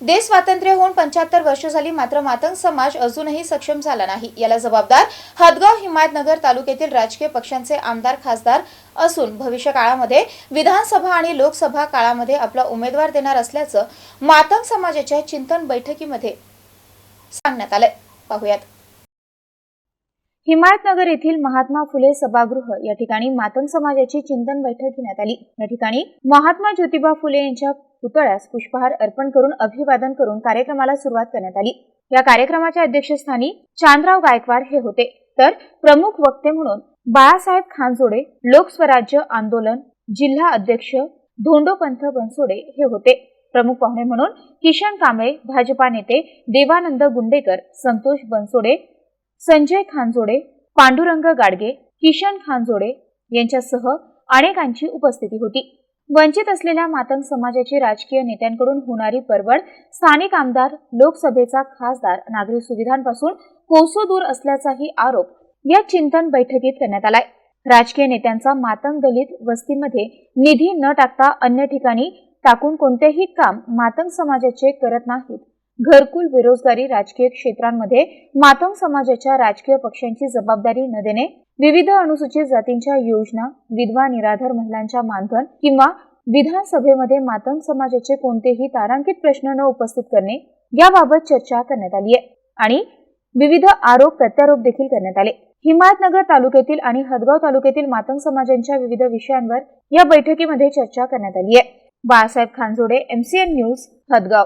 देश स्वातंत्र्य होऊन पंच्याहत्तर वर्ष झाली मात्र मातंग समाज अजूनही सक्षम झाला नाही. याला जबाबदार हदगाव हिमायतनगर तालुक्यातील राजकीय पक्षांचे आमदार खासदार असून भविष्य काळामध्ये विधानसभा आणि लोकसभा काळामध्ये आपला उमेदवार देणार असल्याचं मातंग समाजाच्या चिंतन बैठकीमध्ये सांगण्यात आलंय. पाहुयात. हिमायतनगर येथील महात्मा फुले सभागृह या ठिकाणी मातंग समाजाची चिंतन बैठक घेण्यात आली. या ठिकाणी महात्मा ज्योतिबा फुले यांच्या पुतळ्यास पुष्पहार अर्पण करून अभिवादन करून कार्यक्रमाला सुरुवात करण्यात आली. या कार्यक्रमाच्या अध्यक्षस्थानी चांदराव गायकवाड हे होते. तर प्रमुख वक्ते म्हणून बाळासाहेब खानजोडे लोकस्वराज्य आंदोलन जिल्हा अध्यक्ष धोंडोपंथ बनसोडे हे होते. प्रमुख पाहुणे म्हणून किशन कांबळे भाजपा नेते देवानंद गुंडेकर संतोष बनसोडे संजय खानजोडे पांडुरंग गाडगे किशन खानजोडे यांच्यासह अनेकांची उपस्थिती होती. वंचित असलेल्या मातंग समाजाची राजकीय नेत्यांकडून होणारी परवड स्थानिक आमदार लोकसभेचा खासदार नागरी सुविधांपासून कोसो दूर असल्याचाही आरोप या चिंतन बैठकीत करण्यात आलाय. राजकीय नेत्यांचा मातंग दलित वस्तीमध्ये निधी न टाकता अन्य ठिकाणी टाकून कोणतेही काम मातंग समाजाचे करत नाहीत. घरकुल बेरोजगारी राजकीय क्षेत्रांमध्ये मातंग समाजाच्या राजकीय पक्षांची जबाबदारी न देणे विविध अनुसूचित जातींच्या योजना विधवा निराधार महिलांच्या मानधन किंवा विधानसभेमध्ये मातंग समाजाचे कोणतेही तारांकित प्रश्न न उपस्थित करणे याबाबत चर्चा करण्यात आली आहे. आणि विविध आरोप प्रत्यारोप देखील करण्यात आले. हिमायतनगर तालुक्यातील आणि हदगाव तालुक्यातील मातंग समाजांच्या विविध विषयांवर या बैठकीमध्ये चर्चा करण्यात आली आहे. Balasaheb Khanjode MCN news Hadgaon.